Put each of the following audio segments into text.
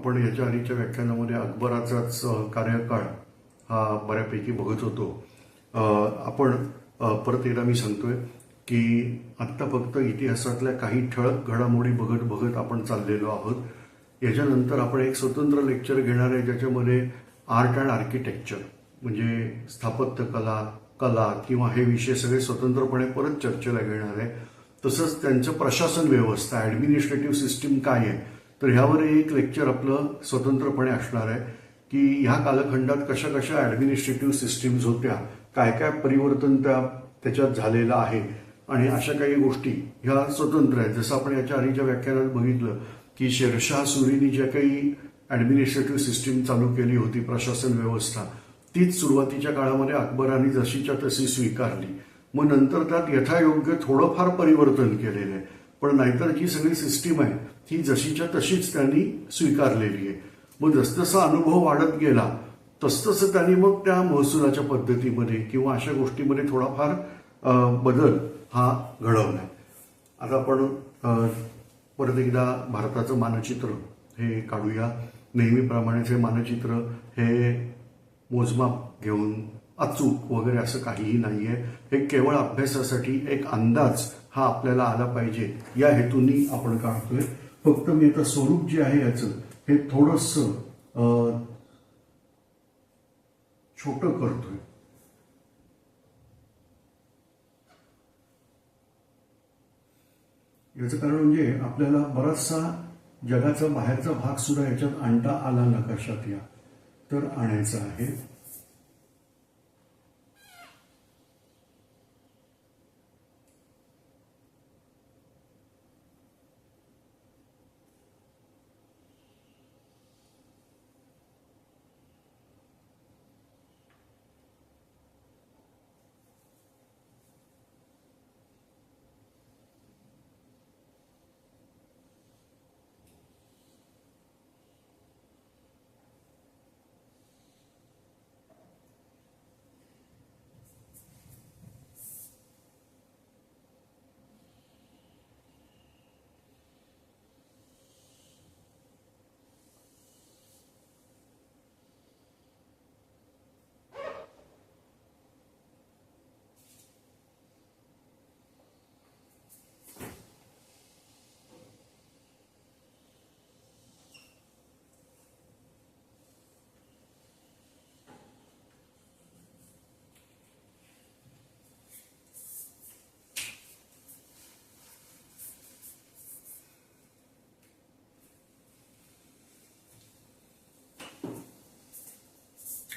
आपण याच्या आधीच्या व्याख्यानामध्ये अकबराचाच कार्यकाळ हा बऱ्यापैकी बघत होतो. आपण परत एकदा मी सांगतोय की आत्ता फक्त इतिहासातल्या काही ठळक घडामोडी बघत बघत आपण चाललेलो आहोत. याच्यानंतर आपण एक स्वतंत्र लेक्चर घेणार आहे ज्याच्यामध्ये आर्ट अँड आर्किटेक्चर म्हणजे स्थापत्य कला कला किंवा हे विषय सगळे स्वतंत्रपणे परत चर्चेला घेणार आहे. तसंच त्यांचं प्रशासन व्यवस्था ॲडमिनिस्ट्रेटिव्ह सिस्टीम काय आहे तर ह्यावर एक लेक्चर आपलं स्वतंत्रपणे असणार आहे की ह्या कालखंडात कशा कशा ऍडमिनिस्ट्रेटिव्ह सिस्टीम्स होत्या काय काय परिवर्तन त्या त्याच्यात झालेलं आहे आणि अशा काही गोष्टी ह्या स्वतंत्र आहेत. जसं आपण याच्या आधीच्या व्याख्यानात बघितलं की शेरशाह सुरीनी ज्या काही ऍडमिनिस्ट्रेटिव्ह सिस्टीम चालू केली होती प्रशासन व्यवस्था तीच सुरुवातीच्या काळामध्ये अकबराने जशीच्या तशी स्वीकारली. मग नंतर त्यात यथायोग्य थोडंफार परिवर्तन केलेलं आहे. पण नाहीतर जी सगळी सिस्टीम आहे ती जशीच्या तशीच त्यांनी स्वीकारलेली आहे. मग जसजसा अनुभव वाढत गेला तसतसं त्यांनी मग त्या महसुलाच्या पद्धतीमध्ये किंवा अशा गोष्टीमध्ये थोडाफार बदल हा घडवला. आता आपण परत एकदा भारताचं मानचित्र हे काढूया. नेहमीप्रमाणेच हे मानचित्र हे मोजमाप घेऊन अचूक वगैरे असं काहीही नाही आहे हे केवळ अभ्यासासाठी एक अंदाज हा आपल्याला आला पाहिजे. या हेतूनी आपण काढतोय. फक्त मी आता स्वरूप जे आहे याचं हे थोडस छोट करतोय. याचं कारण म्हणजे आपल्याला बराचसा जगाचा बाहेरचा भाग सुद्धा याच्यात आणता आला नकाशात या. तर आणायचा आहे.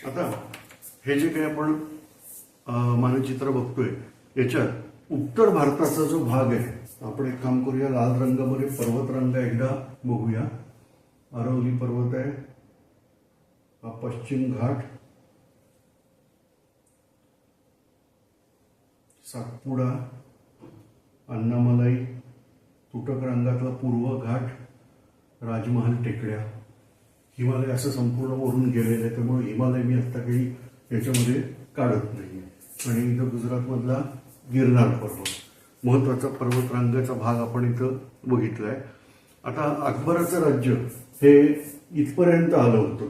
आता हे जे काही आपण मानचित्र बघतोय याच्यात उत्तर भारताचा जो भाग आहे आपण एक काम करूया लाल रंगामध्ये पर्वत रंग एकदा बघूया. अरवली पर्वत आहे हा पश्चिम घाट सातपुडा अन्नामलाई तुटक रंगातला पूर्व घाट राजमहाल टेकड्या. हिमालय असं संपूर्ण वरून गेलेलं आहे त्यामुळे हिमालय मी आत्ता काही याच्यामध्ये काढत नाही आणि इथं गुजरातमधला गिरनार पर्वत महत्त्वाचा पर्वतरांगाचा भाग आपण इथं बघितला आहे आता अकबराचं राज्य हे इथपर्यंत आलं होतं.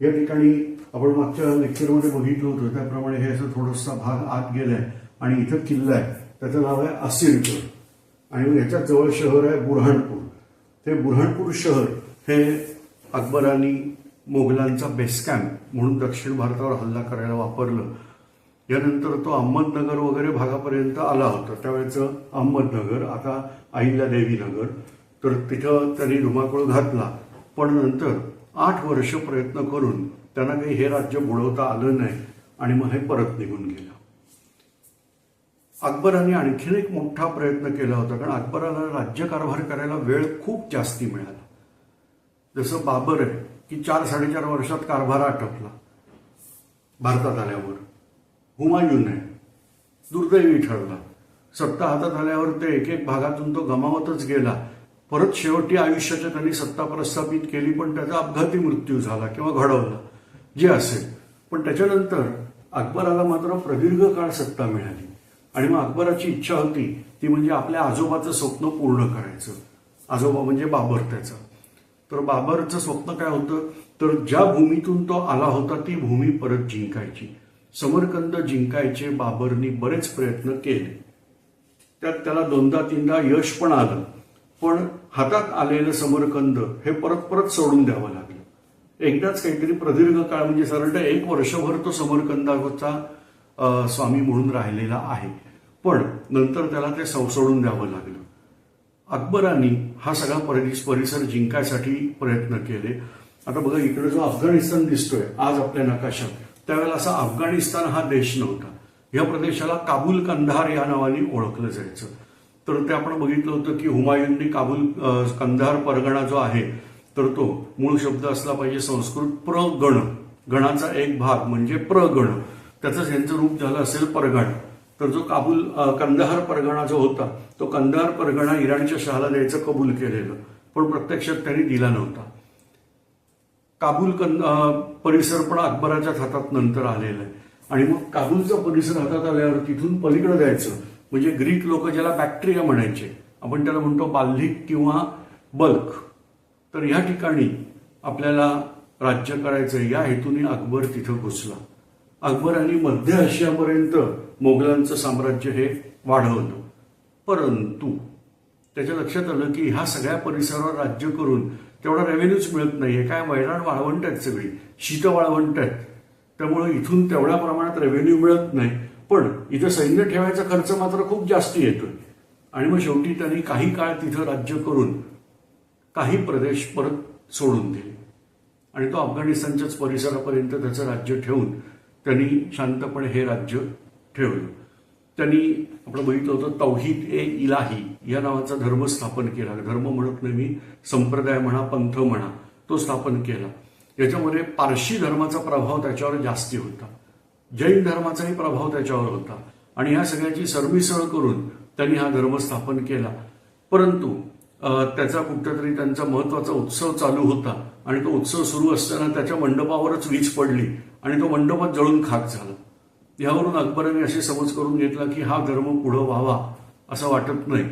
या ठिकाणी आपण मागच्या लेक्चरमध्ये बघितलं होतं त्याप्रमाणे हे असं थोडासा भाग आत गेलाय आणि इथं किल्ला आहे. त्याचं नाव आहे असिरगड आणि याच्या याच्यात जवळ शहर आहे बुरहाणपूर. ते बुरहाणपूर शहर हे अकबरांनी मोगलांचा बेस कॅम्प म्हणून दक्षिण भारतावर हल्ला करायला वापरलं. यानंतर तो अहमदनगर वगैरे भागापर्यंत आला होता. त्यावेळेचं अहमदनगर आता अहिल्यादेवी नगर तर तिथं त्यांनी धुमाकूळ घातला. पण नंतर आठ वर्ष प्रयत्न करून त्यांना काही हे राज्य बुडवता आलं नाही आणि मग हे परत निघून गेलं. अकबराने आणखीन एक मोठा प्रयत्न केला होता कारण अकबराला राज्यकारभार करायला वेळ खूप जास्ती मिळाला. जसं बाबर आहे की चार साडेचार वर्षात कारभार आटपला भारतात आल्यावर. हुमायून आहे. दुर्दैवी ठरला. सत्ता हातात आल्यावर ते एक एक भागातून तो गमावतच गेला. परत शेवटी आयुष्याच्या त्यांनी सत्ता प्रस्थापित केली पण त्याचा अपघाती मृत्यू झाला किंवा घडवला. जे असेल. पण त्याच्यानंतर अकबराला मात्र प्रदीर्घ काळ सत्ता मिळाली. आणि मग अकबराची इच्छा होती ती म्हणजे आपल्या आजोबाचं स्वप्न पूर्ण करायचं. आजोबा म्हणजे बाबर त्याचा. तर बाबरचं स्वप्न काय होतं? तर ज्या भूमीतून तो आला होता ती भूमी परत जिंकायची. समरकंद जिंकायचे बाबरनी बरेच प्रयत्न केले. त्यात त्याला दोनदा तीनदा यश पण आलं. पण हातात आलेलं समरकंद हे परत परत सोडून द्यावं लागलं. एकदाच काहीतरी प्रदीर्घ काळ म्हणजे साधारणतः एक वर्षभर तो समरकंदाचा स्वामी म्हणून राहिलेला आहे. पण नंतर त्याला ते सौ- सोडून द्यावं लागलं. अकबरांनी हा सगळा परिस- परिसर जिंकायसाठी प्रयत्न केले. आता बघा इकडे जो अफगाणिस्तान दिसतोय आज आपल्या नकाशात त्यावेळेला असा अफगाणिस्तान हा देश नव्हता. या प्रदेशाला काबूल कंधार या नावाने ओळखलं जायचं. तर ते आपण बघितलं होतं की हुमायूनने काबूल कंधार परगणा जो आहे तर तो मूळ शब्द असला पाहिजे संस्कृत प्रगण. गणाचा एक भाग म्हणजे प्रगण. त्याचं यांचं रूप झालं असेल परगण. तर जो काबूल कंदहार परगणा जो होता तो कंदहार परगणा इराणच्या शहाला द्यायचं कबूल केलेलं पण प्रत्यक्षात त्यांनी दिला नव्हता. काबूल कंद परिसर पण अकबराच्याच हातात नंतर आलेला आहे. आणि मग काबूलचा परिसर हातात आल्यावर तिथून पलीकडे जायचं म्हणजे ग्रीक लोक ज्याला बॅक्टेरिया म्हणायचे आपण त्याला म्हणतो बाल्लिक किंवा बल्क. तर या ठिकाणी आपल्याला राज्य करायचं या हेतूने अकबर तिथं घुसला. अकबरांनी मध्य आशियापर्यंत मोगलांचं साम्राज्य हे वाढवलं. परंतु त्याच्या लक्षात आलं की ह्या सगळ्या परिसरावर राज्य करून तेवढा रेव्हेन्यूच मिळत नाहीये. काय वैराण वाळवंट आहेत सगळी. शीत वाळवंट आहेत. त्यामुळे इथून तेवढ्या प्रमाणात रेव्हेन्यू मिळत नाही. पण इथं सैन्य ठेवायचा खर्च मात्र खूप जास्त येतोय. आणि मग शेवटी त्यांनी काही काळ तिथं राज्य करून काही प्रदेश परत सोडून दिले. आणि तो अफगाणिस्तानच्याच परिसरापर्यंत त्याचं राज्य ठेवून त्यांनी शांतपणे हे राज्य ठेवलं. त्यांनी आपण बघितलं होतं तौहीद ए इलाही या नावाचा धर्म स्थापन केला. धर्म म्हणत नेहमी संप्रदाय म्हणा पंथ म्हणा तो स्थापन केला. याच्यामध्ये पारशी धर्माचा प्रभाव त्याच्यावर जास्ती होता. जैन धर्माचाही प्रभाव त्याच्यावर होता. आणि ह्या सगळ्याची सरमिसळ करून त्यांनी हा धर्म स्थापन केला. परंतु त्याचा कुठंतरी त्यांचा महत्त्वाचा उत्सव चालू होता आणि तो उत्सव सुरू असताना त्याच्या मंडपावरच वीज पडली. आणि तो मंडोपात जळून खाक झाला. यावरून अकबराने असे समज करून घेतला की हा धर्म पुढं व्हावा असं वाटत नाही.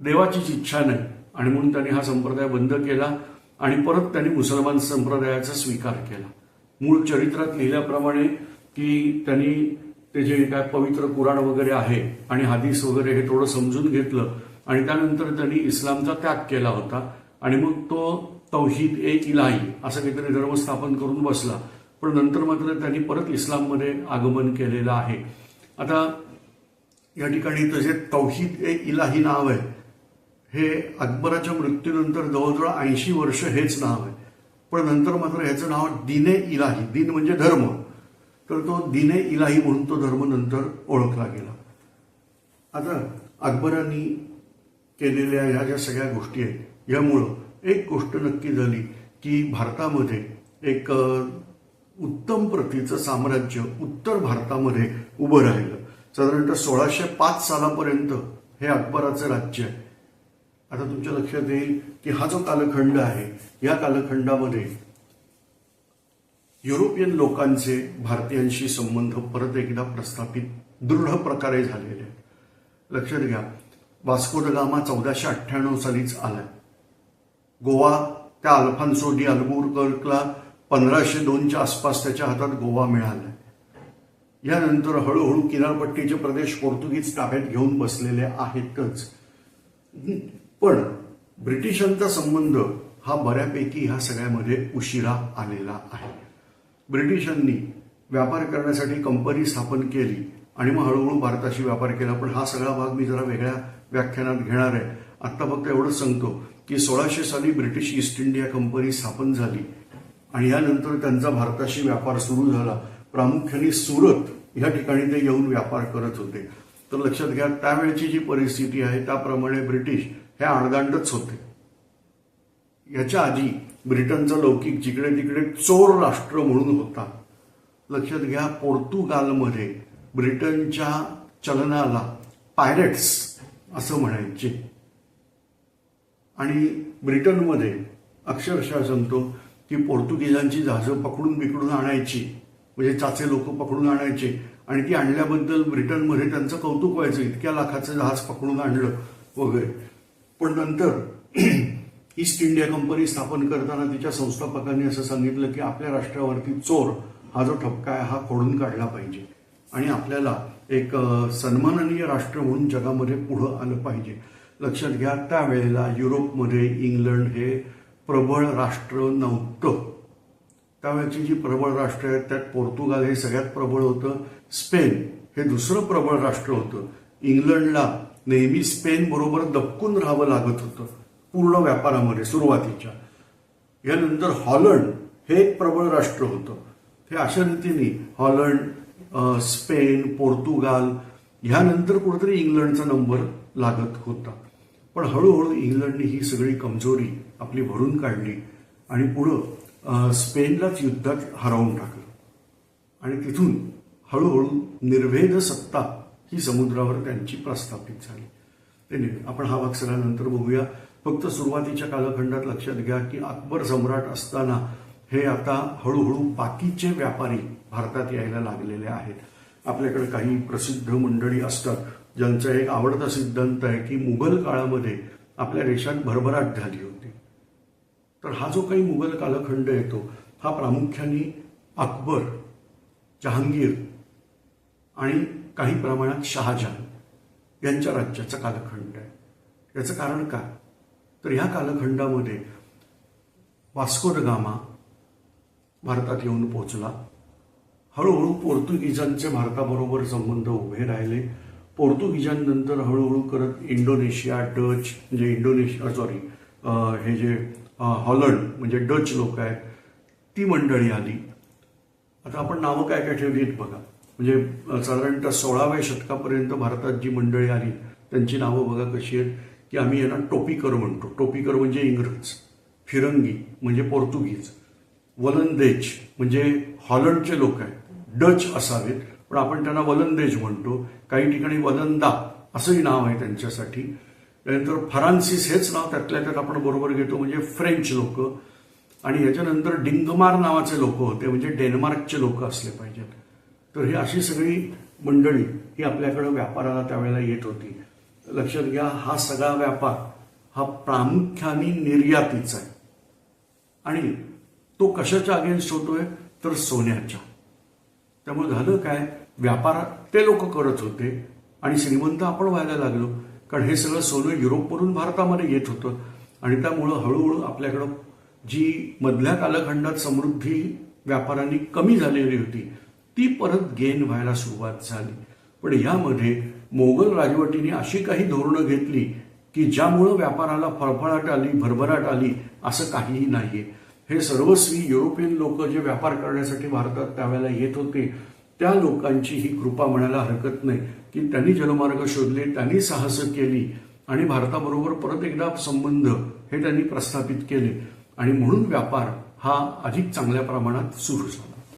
देवाचीच इच्छा नाही. आणि म्हणून त्यांनी हा संप्रदाय बंद केला आणि परत त्यांनी मुसलमान संप्रदायाचा स्वीकार केला. मूळ चरित्रात लिहिल्याप्रमाणे की त्यांनी ते जे काय पवित्र कुराण वगैरे आहे आणि हादीस वगैरे हे थोडं समजून घेतलं आणि त्यानंतर त्यांनी इस्लामचा त्याग केला होता. आणि मग तो तौहीद ए इलाही असं काहीतरी धर्म स्थापन करून बसला. पण नंतर मात्र त्यांनी परत इस्लाममध्ये आगमन केलेलं आहे. आता या ठिकाणी तसे तौहीद ए इलाही नाव आहे. हे अकबराच्या मृत्यूनंतर जवळजवळ ऐंशी वर्ष हेच नाव आहे. पण नंतर मात्र ह्याचं नाव दिने इलाही दिन म्हणजे धर्म. तर तो दिने इलाही म्हणून तो धर्म नंतर ओळखला गेला. आता अकबरांनी केलेल्या ह्या ज्या सगळ्या गोष्टी आहेत यामुळं एक गोष्ट नक्की झाली की भारतामध्ये एक उत्तम प्रतीचं साम्राज्य उत्तर भारतामध्ये उभं राहिलं. साधारणतः सोळाशे पाच सालापर्यंत हे अकबराचं राज्य आहे. आता तुमच्या लक्षात येईल की हा जो कालखंड आहे या कालखंडामध्ये युरोपियन लोकांचे भारतीयांशी संबंध परत एकदा प्रस्थापित दृढ प्रकारे झालेले आहेत. लक्षात घ्या वास्को द गामा चौदाशे अठ्ठ्याण्णव सालीच आलाय. गोवा त्या अल्फान्सो डी अल्बुर्कर्कला पंधराशे दोनच्या आसपास त्याच्या हातात गोवा मिळाला यानंतर हळूहळू किनारपट्टीचे प्रदेश पोर्तुगीज ताब्यात घेऊन बसलेले आहेतच. पण ब्रिटिशांचा संबंध हा बऱ्यापैकी ह्या सगळ्यामध्ये उशिरा आलेला आहे. ब्रिटिशांनी व्यापार करण्यासाठी कंपनी स्थापन केली आणि मग हळूहळू भारताशी व्यापार केला. पण हा सगळा भाग मी जरा वेगळ्या व्याख्यानात घेणार आहे. आत्ता फक्त एवढंच सांगतो. की सोळाशे साली ब्रिटिश ईस्ट इंडिया कंपनी स्थापन झाली आणि यानंतर त्यांचा भारताशी व्यापार सुरू झाला. प्रामुख्याने सुरत या ठिकाणी ते येऊन व्यापार करत होते. तर लक्षात घ्या त्यावेळची जी परिस्थिती आहे त्याप्रमाणे ब्रिटिश हे आडदांडच होते. याच्या आधी ब्रिटनचा लौकिक जिकडे तिकडे चोर राष्ट्र म्हणून होता. लक्षात घ्या पोर्तुगालमध्ये ब्रिटनच्या चलनाला पायरेट्स असं म्हणायचे. आणि ब्रिटनमध्ये अक्षरशः सांगतो की पोर्तुगीजांची जहाजं पकडून बिकडून आणायची म्हणजे चाचे लोक पकडून आणायचे आणि ती आणल्याबद्दल ब्रिटनमध्ये त्यांचं कौतुक व्हायचं इतक्या लाखाचं जहाज पकडून आणलं वगैरे. पण नंतर ईस्ट इंडिया कंपनी स्थापन करताना तिच्या संस्थापकांनी असं सांगितलं की आपल्या राष्ट्रावरती चोर हा जो ठपका आहे हा खोडून काढला पाहिजे. आणि आपल्याला एक सन्माननीय राष्ट्र म्हणून जगामध्ये पुढं आलं पाहिजे. लक्षात घ्या त्यावेळेला युरोपमध्ये इंग्लंड हे प्रबळ राष्ट्र नव्हतं. त्यावेळेची जी प्रबळ राष्ट्र आहेत त्यात पोर्तुगाल हे सगळ्यात प्रबळ होतं. स्पेन हे दुसरं प्रबळ राष्ट्र होतं. इंग्लंडला नेहमी स्पेन बरोबर दबकून राहावं लागत होतं पूर्ण व्यापारामध्ये सुरुवातीच्या. यानंतर हॉलंड हे एक प्रबळ राष्ट्र होतं. हे अशा रीतीने हॉलंड स्पेन पोर्तुगाल ह्यानंतर कुठेतरी इंग्लंडचा नंबर लागत होता. पण हळूहळू इंग्लंडने ही सगळी कमजोरी आपली भरून काढली आणि पुढं स्पेनलाच युद्धात हरवून टाकलं. आणि तिथून हळूहळू निर्भेद सत्ता ही समुद्रावर त्यांची प्रस्थापित झाली. ते आपण हा भाग सगळ्यानंतर बघूया. फक्त सुरुवातीच्या कालखंडात लक्षात घ्या की अकबर सम्राट असताना हे आता हळूहळू बाकीचे व्यापारी भारतात यायला लागलेले आहेत. आपल्याकडे काही प्रसिद्ध मंडळी असतात. ज्यांचा एक आवडता सिद्धांत आहे की मुघल काळामध्ये आपल्या देशात भरभराट झाली होती. तर हा जो काही मुघल कालखंड येतो हा प्रामुख्याने अकबर जहांगीर आणि काही प्रमाणात शहाजहान यांच्या राज्याचा कालखंड आहे. याचं कारण काय? तर ह्या कालखंडामध्ये वास्को द गामा भारतात येऊन पोहोचला. हळूहळू पोर्तुगीजांचे भारताबरोबर संबंध उभे राहिले. पोर्तुगीजांनंतर हळूहळू करत इंडोनेशिया डच म्हणजे इंडोनेशिया सॉरी हे जे हॉलंड म्हणजे डच लोक आहेत ती मंडळी आली. आता आपण नावं काय काय ठेवली आहेत बघा. म्हणजे साधारणतः सोळाव्या शतकापर्यंत भारतात जी मंडळी आली त्यांची नावं बघा कशी आहेत की आम्ही यांना टोपीकर म्हणतो. टोपीकर म्हणजे इंग्रज फिरंगी म्हणजे पोर्तुगीज वलंदेज म्हणजे हॉलंडचे लोक आहेत. डच असावेत पण आपण त्यांना वलंदेज म्हणतो. काही ठिकाणी वलंदा असंही नाव आहे त्यांच्यासाठी. त्यानंतर फरान्सिस हेच नाव त्यातल्या त्यात आपण बरोबर घेतो म्हणजे फ्रेंच लोक. आणि याच्यानंतर डिंगमार नावाचे लोक होते म्हणजे डेन्मार्कचे लोक असले पाहिजेत. तर ही अशी सगळी मंडळी ही आपल्याकडे व्यापाराला त्यावेळेला येत होती. लक्षात घ्या हा सगळा व्यापार हा प्रामुख्याने निर्यातीचा आहे. आणि तो कशाच्या अगेन्स्ट होतोय? तर सोन्याच्या. त्यामुळे झालं काय? व्यापार ते लोक करत होते. आणि श्रीमंत आपण व्हायला लागलो. कारण हे सगळं सोनं युरोपवरून भारतामध्ये येत होतं. आणि त्यामुळं हळूहळू आपल्याकडं जी मधल्या कालखंडात समृद्धी व्यापारांनी कमी झालेली होती ती परत गेन व्हायला सुरुवात झाली. पण यामध्ये मोगल राजवटीने अशी काही धोरणं घेतली की ज्यामुळं व्यापाराला फळफळाट आली भरभराट आली असं काहीही नाहीये. हे सर्वस्वी युरोपियन लोक जे व्यापार करण्यासाठी भारतात त्यावेळेला येत होते त्या लोकांची ही कृपा म्हणायला हरकत नाही की त्यांनी जलमार्ग शोधले त्यांनी साहस केली आणि भारताबरोबर परत एकदा संबंध हे त्यांनी प्रस्थापित केले. आणि म्हणून व्यापार हा अधिक चांगल्या प्रमाणात सुरू झाला.